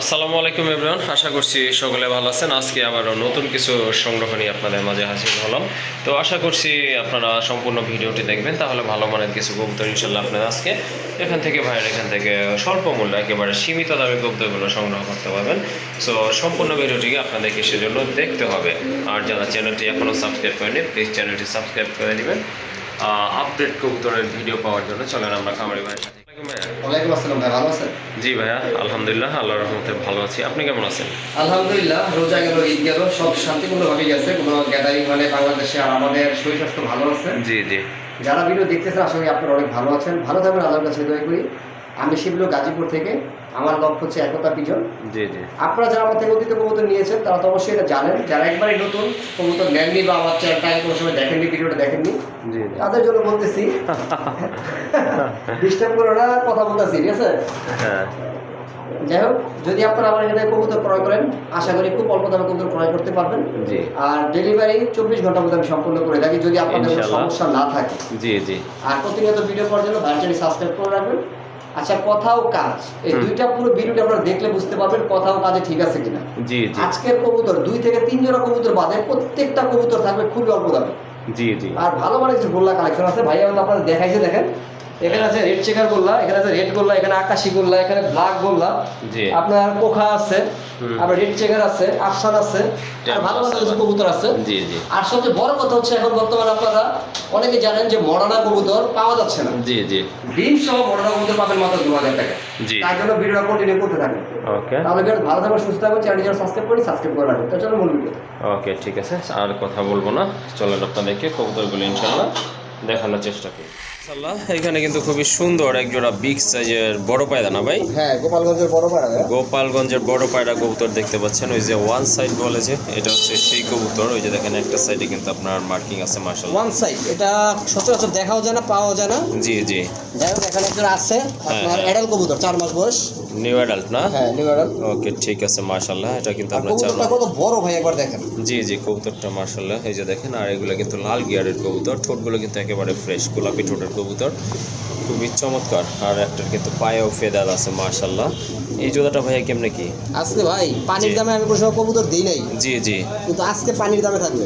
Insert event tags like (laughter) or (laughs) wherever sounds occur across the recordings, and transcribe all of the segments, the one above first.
আসসালামু আলাইকুম এভরিওয়ান, আশা করছি সকলে ভালো আছেন। আজকে আবারও নতুন কিছু সংগ্রহ নিয়ে আপনাদের মাঝে হাজির হলাম। তো আশা করছি আপনারা সম্পূর্ণ ভিডিওটি দেখবেন, তাহলে ভালো মানের কিছু কবুতর ইনশাল্লাহ আপনারা আজকে এখান থেকে ভাইয়ের এখান থেকে স্বল্প মূল্যে একেবারে সীমিত দামে কবুতরগুলো সংগ্রহ করতে পারবেন। সো সম্পূর্ণ ভিডিওটিকে আপনাদেরকে সেজন্য দেখতে হবে। আর যারা চ্যানেলটি এখনও সাবস্ক্রাইব করেনি প্লিজ চ্যানেলটি সাবস্ক্রাইব করে দিবেন। আপডেট কবুতরের ভিডিও পাওয়ার জন্য চলেন আমরা খামারি ভাইয়ের সাথে ওয়ালাইকুম আসসালাম ভাই ভালো আছেন? জি ভাইয়া আলহামদুলিল্লাহ রহমতে ভালো আছি। আপনি কেমন আছেন? আলহামদুলিল্লাহ রোজা গেল ঈদ গেল সব শান্তিপূর্ণভাবে গেছে। কোনো গ্যাদারিং মানে বাংলাদেশে আর আমাদের শরীর স্বাস্থ্য ভালো আছে। জি জি। যারা ভিডিও দেখতেছেন আশা করি আপনারা অনেক ভালো আছেন। ভালো থাকবেন আল্লাহর কাছে দয়া করি। আমি শিবলু গাজীপুর থেকে আমার লক্ষ্য হচ্ছে একতা পিজন। জি জি। আপনারা যারা আমার থেকে অতীত কবুতর নিয়েছেন তারা তো অবশ্যই এটা জানেন। যারা একবারই নতুন কবুতর নেননি বা আমার চ্যানেলটা কোনো সময় দেখেননি ভিডিওটা দেখেননি তাদের জন্য বলতেছি। (laughs) ডিস্টার্ব করো না কথা বলতেছি ঠিক আছে? হ্যাঁ। যাই হোক যদি আপনারা আমার এখানে কবুতর ক্রয় করেন আশা করি খুব অল্প দামে কবুতর ক্রয় করতে পারবেন। জি। আর ডেলিভারি চব্বিশ ঘণ্টার মধ্যে আমি সম্পূর্ণ করে থাকি যদি আপনাদের সমস্যা না থাকে। জি জি। আর প্রতিনিয়ত ভিডিও পাওয়ার জন্য ভাইটারি সাবস্ক্রাইব করে রাখবেন। আচ্ছা কথা ও কাজ। এই দুইটা পুরো ভিডিওটা আপনারা দেখলে বুঝতে পারবেন কথা ও কাজে ঠিক আছে কিনা। জি জি। আজকের কবুতর দুই থেকে তিন জোড়া কবুতর বাদে প্রত্যেকটা কবুতর থাকবে খুবই অল্প দামে। জি জি। আর ভালো মানে কিছু গোল্লা কালেকশন আছে ভাইয়া আমি আপনাদের দেখাইছে দেখেন। এখানে আছে রেড চেকার গোল্লা এখানে আছে রেড গোল্লা এখানে আকাশি গোল্লা এখানে ব্ল্যাক গোল্লা। আপনার কোখা আছে। আবার রেড চেকার আছে আফসান আছে আর ভালো ভালো কিছু কবুতর আছে। জি জি। আর সবচেয়ে বড় কথা হচ্ছে এখন বর্তমানে আপনারা অনেকে জানেন যে মডার্না কবুতর পাওয়া যাচ্ছে না। জি জি। ডিম সহ মডার্না কবুতর পাবেন মাত্র দু হাজার টাকা। জি। তার জন্য ভিডিওটা কন্টিনিউ করতে ওকে তাহলে ভিডিও ভালো থাকবেন সুস্থ থাকবেন চ্যানেলটি যারা সাবস্ক্রাইব করি সাবস্ক্রাইব করে রাখবেন। তো চলো মূল ভিডিও ওকে ঠিক আছে। আর কথা বলব না। চলেন আপনাদেরকে কবুতরগুলো ইনশাল্লাহ দেখানোর চেষ্টা করি। এখানে কিন্তু খুবই সুন্দর এক জোড়া বিগ সাইজের বড় পায়দা না ভাই? হ্যাঁ গোপালগঞ্জের বড় পাড়া গোপালগঞ্জের বড় পায়রা কবুতর দেখতে পাচ্ছেন ওই যে ওয়ান সাইড বলে যে এটা হচ্ছে সেই কবুতর ওই যে দেখেন একটা সাইডে কিন্তু আপনার মার্কিং আছে মার্শাল ওয়ান সাইড এটা সচরাচর দেখাও যায় না পাওয়াও যায় না। জি জি। যাই হোক এখানে একজন আছে আপনার হ্যাঁ। অ্যাডাল কবুতর চার মাস বয়স। নিউ অ্যাডাল্ট না? হ্যাঁ নিউ অ্যাডাল ওকে ঠিক আছে মার্শাল্লাহ এটা কিন্তু আপনার চার কবুতরটা কত বড় ভাই একবার দেখেন। জি জি কবুতরটা মার্শাল্লাহ এই যে দেখেন আর এগুলো কিন্তু লাল গিয়ারের কবুতর ঠোঁটগুলো কিন্তু একেবারে ফ্রেশ গোলাপি ঠোঁটের কবুতর। খুবই চমৎকার। আর একটার কিন্তু পায়েও ফেদার আছে মার্শাল্লাহ এই জোড়াটা ভাইয়া কেমনে কি? আজকে ভাই পানির দামে আমি কোনো সময় কবুতর দিই নাই। জি জি। কিন্তু আজকে পানির দামে থাকবে।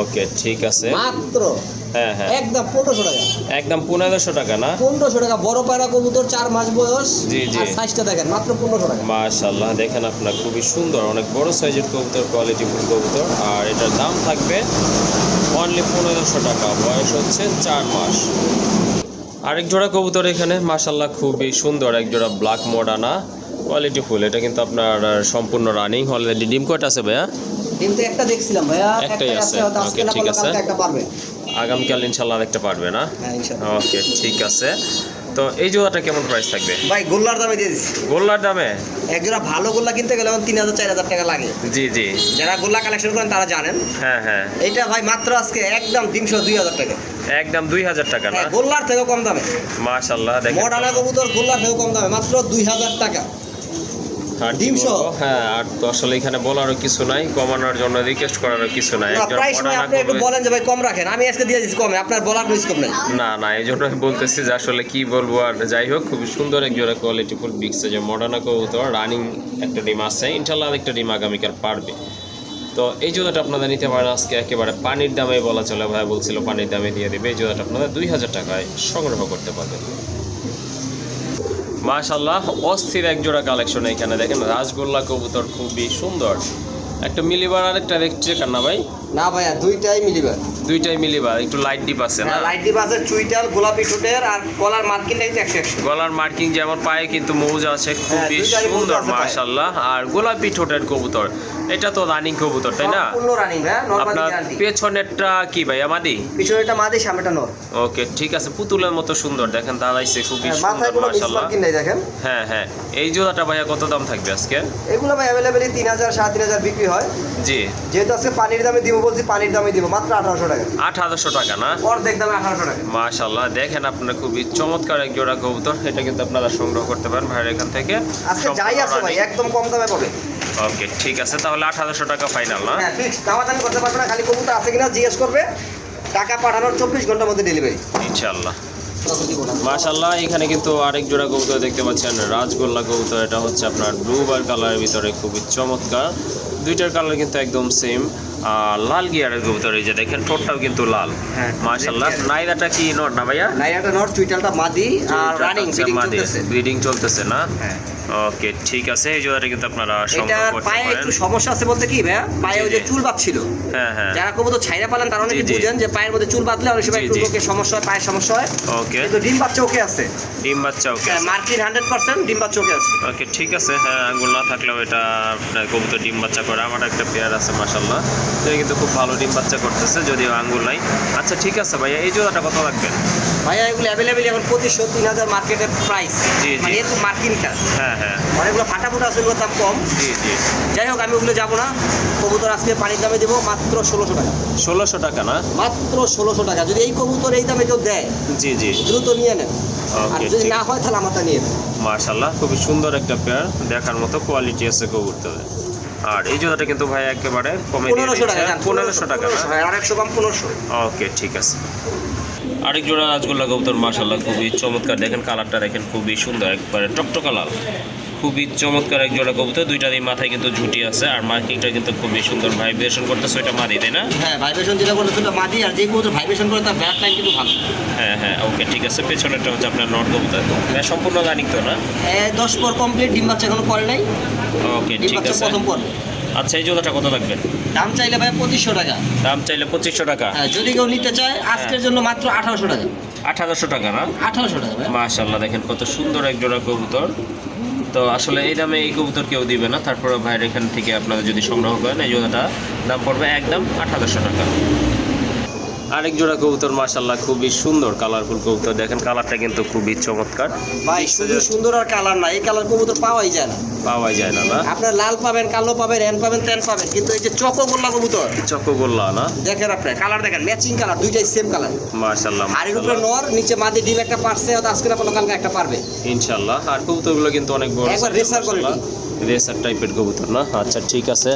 ওকে ঠিক আছে। মাত্র? হ্যাঁ হ্যাঁ। একদম পনেরোশো টাকা। একদম পনেরোশো টাকা না? পনেরোশো টাকা বড় পায়রা কবুতর চার মাস বয়স। জি, জি। সাইজটা দেখেন মাত্র পনেরোশো টাকা। মাশাল্লাহ দেখেন আপনার খুবই সুন্দর অনেক বড় সাইজের কবুতর কোয়ালিটি ফুল কবুতর। আর এটার দাম থাকবে অনলি পনেরোশো টাকা বয়স হচ্ছে চার মাস। আরেক জোড়া কবুতর এখানে মাশাল্লাহ খুবই সুন্দর এক জোড়া ব্ল্যাক মোডানা কোয়ালিটি ফুল এটা কিন্তু আপনার সম্পূর্ণ রানিং অলরেডি ডিম কট আছে ভাইয়া? ডিম তো একটা দেখছিলাম ভাইয়া একটাই আছে। না ঠিক আছে। একটা পারবে। আগামীকাল ইনশাল্লাহ আরেকটা পারবে না? হ্যাঁ ইনশাআল্লাহ। ওকে ঠিক আছে। তো এই জোড়াটা কেমন প্রাইস থাকবে? ভাই গোল্লার দামে দিয়ে দিচ্ছি। গোল্লার দামে? এক জোড়া ভালো গোল্লা কিনতে গেলে তিন হাজার চার হাজার টাকা লাগে। জি জি। যারা গোল্লা কালেকশন করেন তারা জানেন। হ্যাঁ হ্যাঁ। এইটা ভাই মাত্র আজকে একদম তিনশো দুই হাজার টাকা। একদম দুই হাজার টাকা না? হ্যাঁ, গোল্লার থেকেও কম দামে। মাশাল্লাহ মডার্না কবুতর গোল্লার থেকেও কম দামে। মাত্র দুই হাজার টাকা? হ্যাঁ আর তো আসলে এখানে বলারও কিছু নাই কমানোর জন্য রিকোয়েস্ট করারও কিছু নাই। একজন প্রায় সময় order না আপনি একটু করলে- বলেন যে ভাই কম রাখেন। আমি আজকে দিয়ে দিচ্ছি কমে আপনার বলার কোনো স্কোপ নেই। না না এই জন্যই বলতেছি যে আসলে কি বলব আর যাই হোক খুব সুন্দর এক জোড়া কোয়ালিটি ফুল বিগ সাইজের মডার্না কবুতর রানিং একটা ডিম আছে। ইনশাল্লাহ একটা ডিম আগামীকাল পারবে। তো এই জোড়াটা আপনাদের নিতে পারেন আজকে একেবারে পানির দামে বলা চলে ভাই বলছিল পানির দামে দিয়ে দেবে এই জোড়াটা আপনাদের দুই হাজার টাকায় সংগ্রহ করতে পারবেন। মাশাল্লাহ অস্থির এক জোড়া কালেকশন এখানে দেখেন রাজগোল্লা কবুতর খুবই সুন্দর। একটা মিলিবার আর একটা রেক্টেকার না ভাই? না ভাইয়া দুইটাই মিলিবে দুইটাই মিলিবার একটু লাইট ডিপ আছে না? লাইট ডিপ আছে চুইটাল গোলাপি ঠোঁটের আর কলার মার্কিনটা কিন্তু একশো একশো। গলার মার্কিং যেমন পায়ে কিন্তু মৌজ আছে খুবই সুন্দর মাশাল্লাহ আর গোলাপি ঠোঁটের কবুতর এটা তো রানিং কবুতর তাই না? সম্পূর্ণ রানিং ভাই আপনার গ্যারান্টি পেছনেরটা কি ভাই আমাদি পিছনেরটা মাদি সামনেটা নর। ওকে ঠিক আছে পুতুলের মতো সুন্দর দেখেন দাঁড়াইছে খুবই হ্যাঁ, সুন্দর মার্কিন দেখেন। হ্যাঁ হ্যাঁ এই জোড়াটা ভাইয়া কত দাম থাকবে আজকে? এগুলো ভাই সাড়ে তিন হাজার বিক্রি হয়। জি। যেহেতু আজকে পানির দামে দিব বলছি পানির দামে দিব মাত্র আঠারোশো টাকা। আট হাজারশো টাকা না? অর্ধেক দামে আঠারোশো টাকা। মাশাল্লাহ দেখেন আপনারা খুবই চমৎকার এক জোড়া কবুতর এটা কিন্তু আপনারা সংগ্রহ করতে পারেন ভাইয়ের এখান থেকে। আজকে যাই আছে ভাই একদম কম দামে পাবে। ওকে ঠিক আছে তাহলে আট হাজারশো টাকা ফাইনাল না? হ্যাঁ ফিক্স করতে পারবে না খালি কবুতর আছে কিনা জিজ্ঞেস করবে। টাকা পাঠানোর চব্বিশ ঘণ্টার মধ্যে ডেলিভারি ইনশাল্লাহ মাশাল্লাহ এখানে কিন্তু আরেক জোড়া কবুতর দেখতে পাচ্ছেন রাজগোল্লা কবুতর। এটা হচ্ছে আপনার ব্লু বার কালারের ভিতরে খুবই চমৎকার। দুইটার কালার কিন্তু একদম সেম লাল গিয়ারের কবুতর এই যে দেখেন ঠোঁটটাও কিন্তু লাল। হ্যাঁ, মাশাল্লাহ নাইদাটা কি নট না ভাইয়া? নাইরাটা নট চুইটালটা মাদি আর রানিং ফিটিং চলতেছে। ব্রিডিং চলতেছে না? হ্যাঁ। ওকে ঠিক আছে। এই জোড়াটা কিন্তু আপনারা সংগ্রহ করতে পায়ে একটু সমস্যা আছে বলতে কি ভাইয়া? পায়ে ওই যে। চুল বাঁধছিল। হ্যাঁ হ্যাঁ। যারা কবুতর ছাইরা পালেন তারা অনেকে। বুঝেন যে পায়ের মধ্যে চুল বাঁধলে অনেক সময় একটু। লোকের সমস্যা হয় পায়ের সমস্যা হয়। ওকে কিন্তু ডিম বাচ্চা ওকে আছে। ডিম বাচ্চা ওকে মার্কিন হান্ড্রেড পার্সেন্ট ডিম বাচ্চা ওকে আছে। ওকে ঠিক আছে। হ্যাঁ আঙ্গুল না থাকলেও এটা আপনার কবুতর ডিম বাচ্চা করে। আমার একটা পেয়ার আছে মাসাল্লাহ তো কিন্তু খুব ভালো ডিম বাচ্চা করতেছে যদিও আঙ্গুল নাই। আচ্ছা ঠিক আছে ভাইয়া এই জোড়াটা কত রাখবেন ভাইয়া এগুলো অ্যাভেলেবেল এখন পঁচিশশো তিন হাজার মার্কেটের প্রাইস জি, জি। মানে এর মার্কিনটা। হ্যাঁ হ্যাঁ। অনেকগুলো ফাটা ফুটা আছে ওগুলোর দাম কম। জি জি। যাই হোক আমি ওগুলো যাব না। কবুতর আজকে পানির দামে দেবো মাত্র ষোলোশো টাকা। ষোলোশো টাকা না? মাত্র ষোলোশো টাকা। যদি এই কবুতর এই দামে কেউ দেয় জি জি। দ্রুত নিয়ে নেন। আর যদি না হয় তাহলে আমারটা নিয়ে নেন। মার্শাল্লাহ খুবই সুন্দর একটা পেয়ার দেখার মতো কোয়ালিটি আছে কবুতরের। আর এই জোড়াটা কিন্তু ভাই একেবারে কমে দিয়ে পনেরোশো টাকা পনেরোশো টাকা আর একশো কম পনেরোশো। ওকে ঠিক আছে। আরেক জোড়া রাজগোল্লা কবুতর মার্শাল্লাহ খুবই চমৎকার। দেখেন কালারটা দেখেন খুবই সুন্দর একবারে টকটকা লাল। খুবই চমৎকার এক জোড়া কবুতর দুইটা দিয়ে মাথায় কিন্তু ঝুটি আছে আর মার্কিংটা কিন্তু খুবই সুন্দর ভাইব্রেশন করতেছে ওইটা মাদি তাই না? হ্যাঁ ভাইব্রেশন যেটা বলতে সেটা মাদি আর যে কবুতর ভাইব্রেশন করে তার ব্যাক লাইন কিন্তু ভালো। হ্যাঁ হ্যাঁ ওকে ঠিক আছে পেছনেরটা হচ্ছে আপনার নট কবুতর। হ্যাঁ সম্পূর্ণ রানিং তো না? দশ পর কমপ্লিট ডিম বাচ্চা এখনও করে নাই। ওকে ঠিক আছে। প্রথম পর। আচ্ছা এই জোড়াটা কত রাখবেন দাম চাইলে ভাই পঁচিশশো টাকা। দাম চাইলে পঁচিশশো টাকা। হ্যাঁ যদি কেউ নিতে চায় আজকের জন্য মাত্র আঠারোশো টাকা। আঠারোশো টাকা না? আঠারোশো টাকা মাশাল্লাহ দেখেন কত সুন্দর এক জোড়া কবুতর। তো আসলে এই দামে এই কবুতর কেউ দিবে না। তারপরে ভাইয়ের এখান থেকে আপনারা যদি সংগ্রহ করেন, এই জোড়াটা দাম পড়বে একদম আঠারোশো টাকা। আরেক জোড়া কবুতর মাশাল্লাহ খুবই সুন্দর কালারফুল কবুতর। দেখেন কালারটা কিন্তু খুবই চমৎকার। ভাই শুধু সুন্দর আর কালার না এই কালার কবুতর পাওয়াই যায় না। পাওয়া যায় না না? আপনার লাল পাবেন কালো পাবেন হ্যান পাবেন তেন পাবেন কিন্তু এই যে চকো গোল্লা কবুতর। চকোগোল্লা না? দেখেন আপনি কালার দেখেন ম্যাচিং কালার দুইটাই সেম কালার মাশাল্লাহ আর এর উপরে নর নিচে মাদি ডিম একটা পারছে হয়তো আজকে না কালকে একটা পারবে। ইনশাল্লাহ আর কবুতরগুলো কিন্তু অনেক বড় একবার racer quality। রেসার টাইপের কবুতর না? আচ্ছা ঠিক আছে।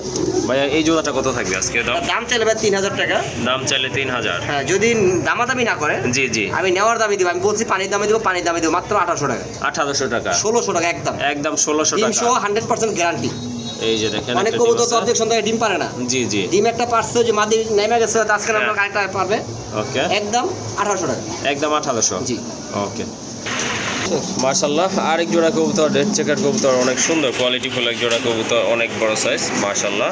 ভাইয়া এই জোড়াটা কত থাকবে আজকে? দাম? চাইলে ভাই তিন হাজার টাকা। দাম চাইলে তিন হাজার। হ্যাঁ যদি দামাদামি না করে জি জি। আমি নেওয়ার দামে দিব। আমি বলছি পানির দামে দিব পানির দামে দিব মাত্র আঠারোশো টাকা। আঠারোশো টাকা। ষোলোশো টাকা একদম। একদম ষোলোশো সহ হান্ড্রেড পার্সেন্ট গ্যারান্টি এই যে দেখেন অনেক কবুতর তো আছে। অবজেকশন থেকে ডিম পারে না। জি জি। ডিম একটা পারছে যে মাদি নেমে গেছে আজকে হ্যাঁ। আরেকটা পারবে। ওকে। একদম আঠারোশো টাকা। একদম আঠারোশো। জি। ওকে। মার্শাল্লাহ আরেক জোড়া কবুতর রেড চেকার কবুতর অনেক সুন্দর কোয়ালিটিফুল এক জোড়া কবুতর অনেক বড় সাইজ মার্শাল্লাহ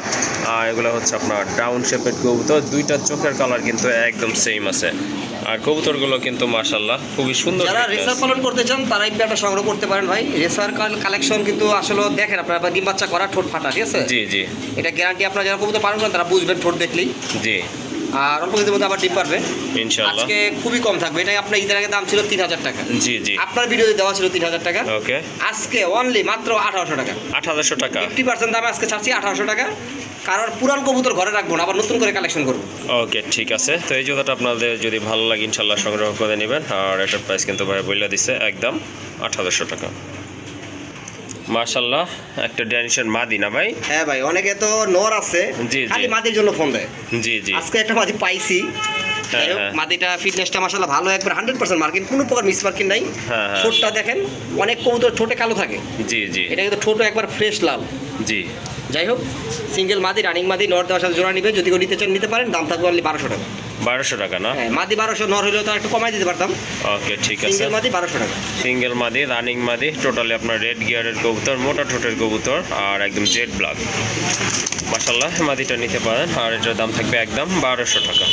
আর এগুলো হচ্ছে আপনার ডাউন শেপের কবুতর দুইটা চোখের কালার কিন্তু একদম সেম আছে। আর কবুতরগুলো কিন্তু মার্শাল্লাহ খুবই সুন্দর যারা রেসার পালন করতে চান তারা এই পেয়ারটা সংগ্রহ করতে পারেন ভাই। রেসার কালেকশন কিন্তু আসলে দেখেন আপনারা বা ডিম বাচ্চা করা ঠোঁট ফাটা ঠিক আছে? জি জি। এটা গ্যারান্টি আপনারা যারা কবুতর পালন করেন তারা বুঝবেন ঠোঁট দেখলেই। জি। আর অল্প কিছুর মধ্যে আবার ডিম পারবে। ইনশাল্লাহ আজকে খুবই কম থাকবে। এটাই আপনার ঈদের আগে দাম ছিল তিন হাজার টাকা। জি জি। আপনার ভিডিওতে দেওয়া ছিল তিন হাজার টাকা। ওকে। আজকে অনলি মাত্র আঠারোশো টাকা। আঠারোশো টাকা। ফিফটি পার্সেন্ট দামে আজকে ছাড়ছি আঠারোশো টাকা। কারণ পুরান কবুতর ঘরে রাখব না আবার নতুন করে কালেকশন করব। ওকে ঠিক আছে। তো এই জুতাটা আপনাদের যদি ভালো লাগে ইনশাল্লাহ সংগ্রহ করে নেবেন। আর এটার প্রাইস কিন্তু ভাই বইলা দিছে একদম আঠারোশো টাকা। মার্শাল্লাহ একটা ড্যানিশন মাদি না ভাই? হ্যাঁ ভাই অনেকে তো নর আছে জি, জি। খালি মাদির জন্য ফোন দেয়। জি জি। আজকে একটা মাদি পাইছি। হ্যাঁ, হ্যাঁ। মাদিটা ফিটনেসটা মাসাল্লাহ ভালো একবার হান্ড্রেড পার্সেন্ট মার্কিন কোনো প্রকার মিস মার্কিন নাই। হ্যাঁ। ঠোঁটটা দেখেন অনেক কবুতর ঠোঁটে কালো থাকে। জি জি। এটা কিন্তু ঠোঁটও একবার ফ্রেশ লাল। জি। যাই হোক সিঙ্গেল মাদি রানিং মাদি নর দেওয়ার সাথে জোড়া নিবে। যদি নিতে চান নিতে পারেন। দাম থাকবে অনলি বারোশো টাকা। বারোশো টাকা না? হ্যাঁ মাদি বারোশো নর হলেও তো একটু কমাই দিতে পারতাম। ওকে ঠিক আছে। সিঙ্গেল মাদি বারোশো টাকা। সিঙ্গেল মাদি রানিং মাদি টোটালি আপনার রেড গিয়ারের কবুতর মোটা ঠোঁটের কবুতর আর একদম জেড ব্লাক মাসাল্লাহ মাদিটা নিতে পারেন। আর এটার দাম থাকবে একদম বারোশো টাকা।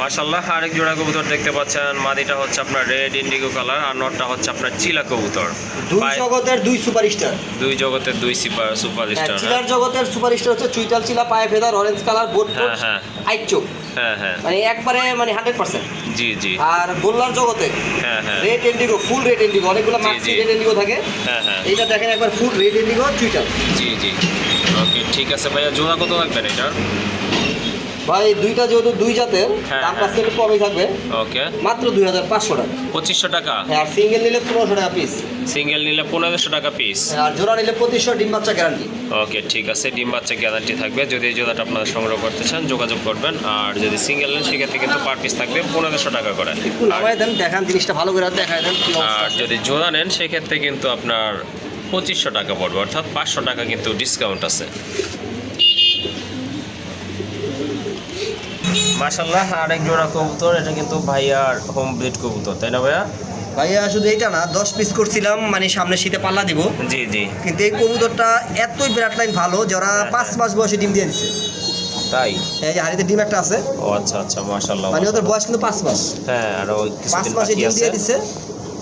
মাসাল্লাহ আরেক জোড়া কবুতর দেখতে পাচ্ছেন। মাদিটা হচ্ছে আপনার রেড ইন্ডিগো কালার আর নটটা হচ্ছে আপনার চিলা কবুতর। দুই জগতের দুই সুপারস্টার। দুই জগতের দুই সুপার সুপারস্টার হ্যাঁ চিলার জগতের সুপারস্টার হচ্ছে চুইটাল চিলা পায়ে ফেদার অরেঞ্জ কালার বোট হ্যাঁ, হ্যাঁ। আইট চোখ। হ্যাঁ হ্যাঁ। মানে একবারে মানে হান্ড্রেড পার্সেন্ট। জি জি। আর গোল্লার জগতে হ্যাঁ হ্যাঁ। Red indigo full red indigo অনেকগুলো মাক্সি রেড এন্ডিগো থাকে। হ্যাঁ হ্যাঁ। এইটা দেখেন একবার ফুল রেড এন্ডিগো চুইটাল জি জি। ওকে ঠিক আছে ভাইয়া জোড়া কত লাগবেন এটার? ভাই দুইটা যেহেতু দুই জাতের হ্যাঁ, দাম হ্যাঁ। আজকে একটু কমই থাকবে। ওকে। মাত্র দুই হাজার পাঁচশো টাকা। পঁচিশশো টাকা? হ্যাঁ, আর সিঙ্গেল নিলে পনেরোশো টাকা পিস সিঙ্গেল নিলে পনেরোশো টাকা পিস আর জোড়া নিলে পঁচিশশো ডিম বাচ্চা গ্যারান্টি ওকে ঠিক আছে ডিম বাচ্চা গ্যারান্টি থাকবে। যদি এই জোড়াটা আপনারা সংগ্রহ করতে চান যোগাযোগ করবেন। আর যদি সিঙ্গেল নেন সেক্ষেত্রে কিন্তু পার পিস থাকবে পনেরোশো টাকা করে। নামাই দেন দেখান জিনিসটা ভালো করে দেখাই দেন আর যদি জোড়া নেন সেক্ষেত্রে কিন্তু আপনার পঁচিশশো টাকা পড়বে অর্থাৎ পাঁচশো টাকা কিন্তু ডিসকাউন্ট আছে। আরেক জোড়া কবুতর এটা কিন্তু ভাইয়ার হোম ব্রিড কবুতর তাই না ভাইয়া? ভাইয়া শুধু এইটা না দশ পিস করছিলাম মানে সামনে শীতে পাল্লা দিব। জি জি। কিন্তু এই কবুতরটা এতই বিরাট লাইন ভালো যারা হ্যাঁ, পাঁচ মাস বয়সে ডিম দিয়ে দিচ্ছে তাই? এই যে হাড়িতে ডিম একটা আছে। ও আচ্ছা আচ্ছা মাশাল্লাহ মানে ওদের বয়স কিন্তু পাঁচ মাস। হ্যাঁ আর ওই পাঁচ মাসে ডিম দিয়ে দিচ্ছে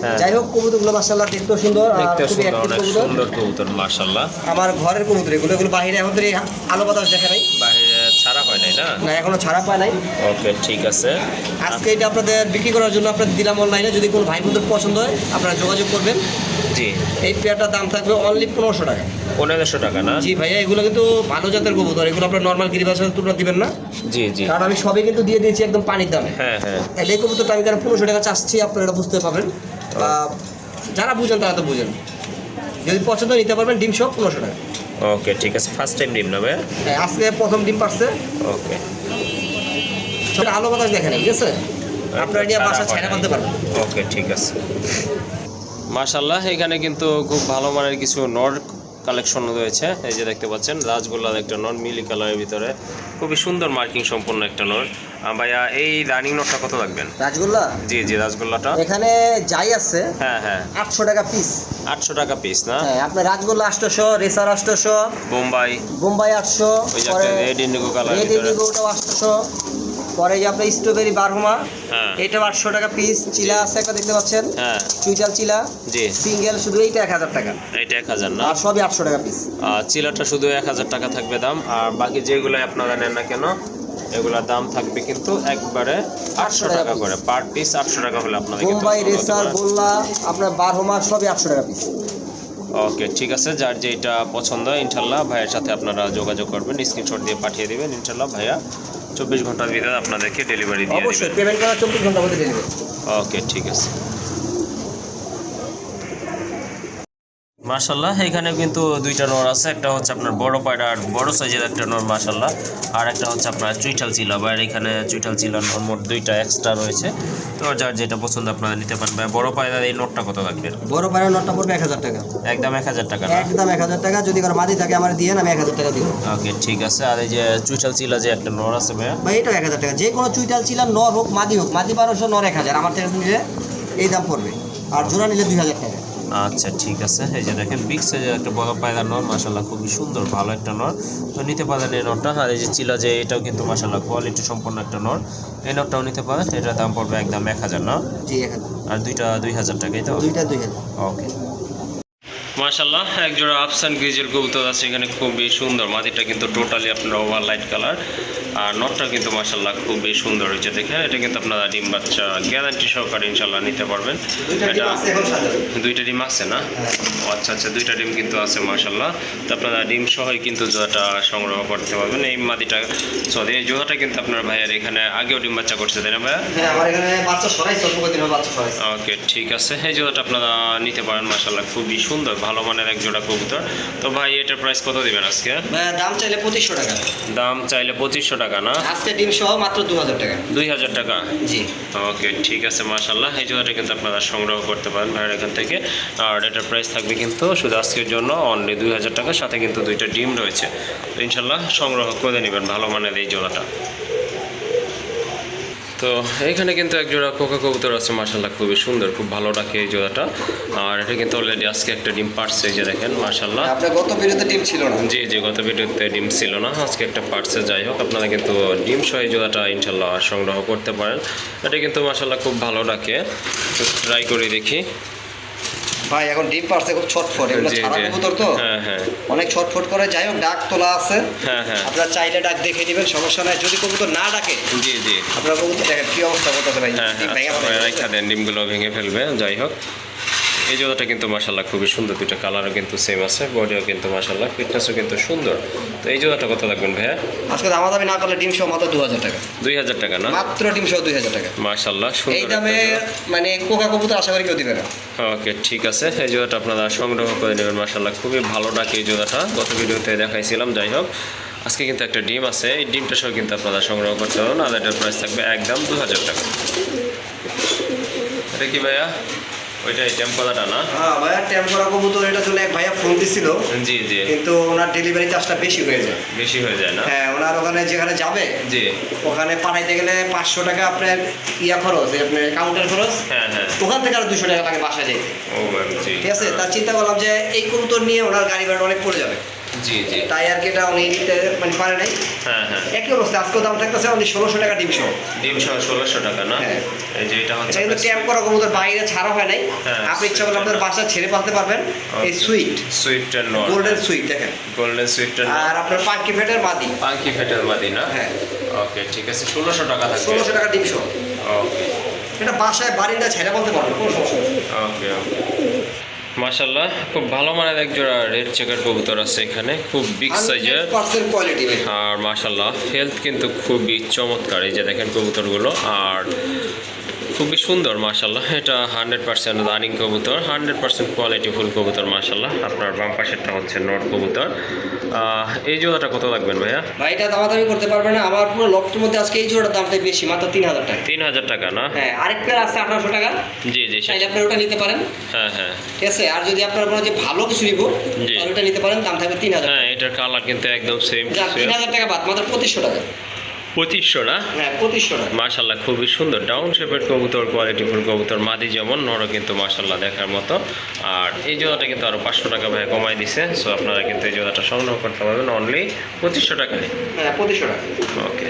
হ্যাঁ। যাই হোক কবুতরগুলো মাসাল্লাহ দেখতেও সুন্দর আর দেখতে খুবই সুন্দর কবুতর। সুন্দর কবুতর মাশাল্লাহ আমার ঘরের কবুতর এগুলো এগুলো বাইরে এখন আলো বাতাস দেখা নাই বাইরে ছাড়া হয় নাই না? না এখনও ছাড়া পায় নাই। ওকে ঠিক আছে। আজকে এটা আপনাদের বিক্রি করার জন্য আপনাদের দিলাম অনলাইনে যদি কোনো ভাই বন্ধুর পছন্দ হয় আপনারা যোগাযোগ করবেন। জি। এই পেয়ারটার দাম থাকবে অনলি পনেরোশো টাকা। পনেরোশো টাকা না? জি ভাইয়া এগুলো কিন্তু ভালো জাতের কবুতর। এগুলো আপনার নর্মাল গিরিবাসের তুলনা দিবেন না। জি জি। কারণ আমি সবই কিন্তু দিয়ে দিয়েছি একদম পানির দামে। হ্যাঁ হ্যাঁ। তাহলে এই কবুতরটা আমি কেন পনেরোশো টাকা চাচ্ছি আপনারা এটা বুঝতে পারবেন। যারা বুঝেন তারা তো বুঝেন। যদি পছন্দ হয় নিতে পারবেন। ডিম সব পনেরোশো টাকা। ওকে ঠিক আছে ফার্স্ট টাইম ডিম নেবে। ভাই আজকে প্রথম ডিম পারছে। ওকে আলো বাতাস দেখেন ঠিক আছে? আপনারা নিয়ে বাসা ছেড়ে করতে পারবেন। ওকে ঠিক আছে। মাশাল্লাহ এখানে কিন্তু খুব ভালো মানের কিছু নর কালেকশন রয়েছে। এই যে দেখতে পাচ্ছেন রাজগোল্লার একটা নর মিলি কালারের ভিতরে। খুবই সুন্দর মার্কিং সম্পূর্ণ একটা আহ, ভাইয়া এই রানিং নটটা কত রাখবেন রাজগোল্লা? জি জি রাজগোল্লাটা। এখানে যাই আছে হ্যাঁ হ্যাঁ। আটশো টাকা পিস আটশো টাকা পিস না? হ্যাঁ আপনার রাজগোল্লা আটশোশো রেসার আটশোশো বোম্বাই। বোম্বাই আটশো ওই যে রেড ইন্ডিগো কালার রেড ইন্ডিগোটাও আটশোশো পরে যে আপনার স্ট্রবেরি বারহুমা এটাও আটশো টাকা পিস চিলা আছে একটা দেখতে পাচ্ছেন? হ্যাঁ। চুইটাল চিলা জি। সিঙ্গেল শুধু এইটা এক হাজার টাকা। এইটা এক হাজার না? আর সবই আটশো টাকা পিস চিলাটা শুধু এক হাজার টাকা থাকবে দাম আর বাকি যেগুলো আপনারা নেন না কেন এগুলোর দাম থাকবে কিন্তু একবারে আটশো টাকা করে। পার পিস আটশো টাকা হলে আপনাদের বোম্বাই রেসার। গোল্লা আপনার বারহুমা সবই আটশো টাকা পিস ওকে ঠিক আছে যার যেটা পছন্দ ইনশাল্লাহ ভাইয়ের সাথে আপনারা যোগাযোগ করবেন স্ক্রিনশট দিয়ে পাঠিয়ে দিবেন ইনশাল্লাহ ভাইয়া চব্বিশ ঘণ্টার ভিতরে আপনাদেরকে ডেলিভারি দিয়ে অবশ্যই পেমেন্ট করার চব্বিশ ঘণ্টার মধ্যে ডেলিভারি ওকে ঠিক আছে। মাশাল্লাহ এখানে কিন্তু দুইটা নর আছে একটা হচ্ছে আপনার বড় পায়রা আর বড় সাইজের একটা নর মাশাল্লাহ আর একটা হচ্ছে আপনার চুইঠাল চিলা বা এখানে চুইঠাল চিলা নর মোট দুইটা এক্সট্রা রয়েছে। তো যার যেটা পছন্দ আপনারা নিতে পারেন ভাই বড় পায়রার এই নোটটা কত লাগবে? বড় পায়রা নটটা পড়বে এক হাজার টাকা। একদম এক হাজার টাকা একদম এক হাজার টাকা যদি কারও মাদি থাকে আমার দিয়ে আমি এক হাজার টাকা দিব। ওকে ঠিক আছে। আর এই যে চুইঠাল চিলা যে একটা নর আছে ভাইয়া? ভাই এটাও এক হাজার টাকা। যে কোনো চুইটাল চিলা নর হোক মাদি হোক মাদি বারোশো নর এক হাজার। আমার থেকে নিলে এই দাম পড়বে। আর জোড়া নিলে দুই হাজার টাকা। আচ্ছা ঠিক আছে। এই যে দেখেন বিগ সাইজের একটা বড় পায়রা নর মাসাল্লাহ খুবই সুন্দর ভালো একটা নর। তো নিতে পারেন এই নরটা। আর এই যে চিলা যে এটাও কিন্তু মাসাল্লাহ কোয়ালিটি সম্পন্ন একটা নর। এই নরটাও নিতে পারেন এটার দাম পড়বে একদম এক হাজার না? জি আর দুইটা দুই হাজার টাকাই তো? দুইটা দুই হাজার। ওকে মাশাল্লাহ এক জোড়া আফসান গ্রিজের কবুতর আছে এখানে খুবই সুন্দর। মাটিটা কিন্তু টোটালি আপনার ওভার লাইট কালার আর নটটা কিন্তু মাশাল্লাহ খুবই সুন্দর হয়েছে দেখেন এটা কিন্তু আপনারা ডিম বাচ্চা গ্যারান্টি সহকারে ইনশাল্লাহ নিতে পারবেন। এটা। দুইটা ডিম আছে না? আচ্ছা আচ্ছা দুইটা ডিম কিন্তু আছে মাশাল্লাহ তো আপনারা ডিম সহই কিন্তু জোড়াটা সংগ্রহ করতে পারবেন। এই মাদিটা সরি এই জোড়াটা কিন্তু আপনার ভাইয়ের এখানে আগেও ডিম বাচ্চা করছে তাই না ভাইয়া? হ্যাঁ ওকে ঠিক আছে। এই জোড়াটা আপনারা নিতে পারেন মাশাল্লাহ খুবই সুন্দর ভালো মানের এক জোড়া কবুতর। তো ভাই এটার প্রাইস কত দিবেন আজকে? দাম চাইলে পঁচিশশো টাকা। দাম চাইলে পঁচিশশো টাকা না? আজকে ডিম সহ মাত্র দু হাজার টাকা। দুই হাজার টাকা? জি। ওকে ঠিক আছে মাশাল্লাহ এই জোড়াটা কিন্তু আপনারা সংগ্রহ করতে পারেন ভাইয়ের এখান থেকে। আর এটার প্রাইস থাকবে কিন্তু শুধু আজকের জন্য অনলি দুই হাজার টাকার সাথে কিন্তু দুইটা ডিম রয়েছে। তো ইনশাল্লাহ সংগ্রহ করে নেবেন ভালো মানের এই জোড়াটা। তো এখানে কিন্তু এক জোড়া কোকা কবুতর আছে মার্শাল্লাহ খুবই সুন্দর খুব ভালো ডাকে এই জোড়াটা। আর এটা কিন্তু অলরেডি আজকে একটা ডিম পারছে যে দেখেন মার্শাল্লাহ আপনার গত ভিডিওতে ডিম ছিল না? জি জি গত ভিডিওতে ডিম ছিল না আজকে একটা পার্টসে যাই হোক আপনারা কিন্তু ডিম সহ এই জোড়াটা ইনশাল্লাহ সংগ্রহ করতে পারেন। এটা কিন্তু মার্শাল্লাহ খুব ভালো ডাকে ট্রাই করে দেখি। ভাই এখন ডিম পারছে খুব ছটফট এগুলো ছাড়া কবুতর তো। হ্যাঁ হ্যাঁ। অনেক ছটফট করে যাই হোক ডাক তোলা আছে। হ্যাঁ হ্যাঁ। আপনার চাইলে ডাক দেখে নেবেন সমস্যা নাই। যদি কবুতর না ডাকে জি জি। আপনার কবুতর দেখেন কি অবস্থা করতেছে ভাই? ডিম ভেঙে আচ্ছা, দেন ডিমগুলো ভেঙে ফেলবে যাই হোক। এই জোড়াটা কিন্তু মাসাল্লাহ খুবই সুন্দর। দুইটা কালারও কিন্তু সেম আছে বডিও কিন্তু মাসাল্লাহ ফিটনেসও কিন্তু সুন্দর। তো এই জোড়াটা কত লাগবেন ভাইয়া? আজকে দামা দামি না করলে ডিম সহ মাত্র দু হাজার টাকা। দুই হাজার টাকা না? মাত্র ডিম সহ দুই হাজার টাকা। মাসাল্লাহ এই দামে মানে কোকা কবুতর আশা করি কেউ দিবে না। ওকে ঠিক আছে। এই জোড়াটা আপনারা সংগ্রহ করে নেবেন মাসাল্লাহ খুবই ভালো ডাকে এই জোড়াটা গত ভিডিওতে দেখাইছিলাম যাই হোক। আজকে কিন্তু একটা ডিম আছে এই ডিমটা সহ কিন্তু আপনারা সংগ্রহ করতে পারবেন আর এটার প্রাইস থাকবে একদম দু হাজার টাকা। এটা কি ভাইয়া? ওইটাই টেম্পোদাটা না? হ্যাঁ ভাইয়া ট্যাম করা কবুতর এটার জন্য এক ভাইয়া ফোন দিছিল। জি জি। কিন্তু ওনার ডেলিভারি চার্জটা বেশি হয়ে যায়। বেশি হয়ে যায় না? হ্যাঁ ওনার ওখানে যেখানে যাবে জি। ওখানে পাঠাইতে গেলে পাঁচশো টাকা আপনার ইয়া খরচ আপনার কাউন্টার খরচ। হ্যাঁ হ্যাঁ। ওখান থেকে আরও দুশো টাকা লাগে বাসা জি। ঠিক আছে? তার চিন্তা করলাম যে এই কবুতর নিয়ে ওনার গাড়ি ভাড়া অনেক পড়ে যাবে। জি জি। তাই আর কি এটা উনি নিতে মানে পারে নাই। হ্যাঁ হ্যাঁ। একই অবস্থা আজকেও দাম থাকতেছে উনি ষোলোশো টাকা ডিম সহ ডিম সহ ষোলোশো টাকা না? হ্যাঁ। এই যে এটা হচ্ছে কিন্তু ট্যাম্প করা কবুতর বাইরে ছাড়া হয় নাই। হ্যাঁ, আপনি ইচ্ছা করলে আপনার বাসা ছেড়ে পালতে পারবেন। এই sweet swift and not golden sweet দেখেন। গোল্ডেন সুইফট অ্যান্ড আর আপনার পাঙ্কি ফেটের মাদি পাঙ্কি ফেটের মাদি না? হ্যাঁ। ওকে ঠিক আছে ষোলোশো টাকা থাকবে ষোলোশো টাকা ডিম সহ ওকে এটা বাসায় বাড়িটা ছেড়ে বলতে পারবেন কোনো সমস্যা ওকে ওকে মাশাল্লাহ খুব ভালো মানের এক জোড়া রেড চেকার কবুতর আছে এখানে খুব বিগ সাইজের আর মাশাল্লাহ হেলথ কিন্তু খুবই চমৎকার এই যে দেখেন কবুতরগুলো। আর খুবই সুন্দর মাশাল্লাহ এটা হান্ড্রেড পার্সেন্ট রানিং কবুতর হান্ড্রেড পার্সেন্ট কোয়ালিটি ফুল কবুতর মাশাল্লাহ আপনার বাম পাশেরটা হচ্ছে নট কবুতর। এই জোড়াটা কত লাগবেন ভাইয়া? ভাই এটা দামাদামি করতে পারবে না। আমার পুরো লকটির মধ্যে আজকে এই জোড়ার দামটাই বেশি মাত্র তিন হাজার টাকা। তিন হাজার টাকা না? হ্যাঁ আরেক পেয়ার আছে আঠারোশো টাকা। জি জি চাইলে আপনি ওটা নিতে পারেন। হ্যাঁ হ্যাঁ। ঠিক আছে আর যদি আপনার কোনো যে ভালো কিছু নিব। তাহলে ওটা নিতে পারেন দাম থাকবে তিন হাজার হ্যাঁ এটার কালার কিন্তু একদম সেম তিন হাজার টাকা বাদ মাত্র পঁচিশশো টাকা। পঁচিশশো না? হ্যাঁ পঁচিশশো টাকা মাশাল্লাহ খুবই সুন্দর। ডাউন শেপের কবুতর কোয়ালিটি ফুল কবুতর মাদি যেমন নরও কিন্তু মাশাল্লাহ দেখার মতো। আর এই জোড়াটা কিন্তু আরও পাঁচশো টাকা ভাই কমাই দিছে। সো আপনারা কিন্তু এই জোড়াটা সংগ্রহ করতে পারবেন অনলি পঁচিশশো টাকা নিয়ে হ্যাঁ পঁচিশশো টাকা। ওকে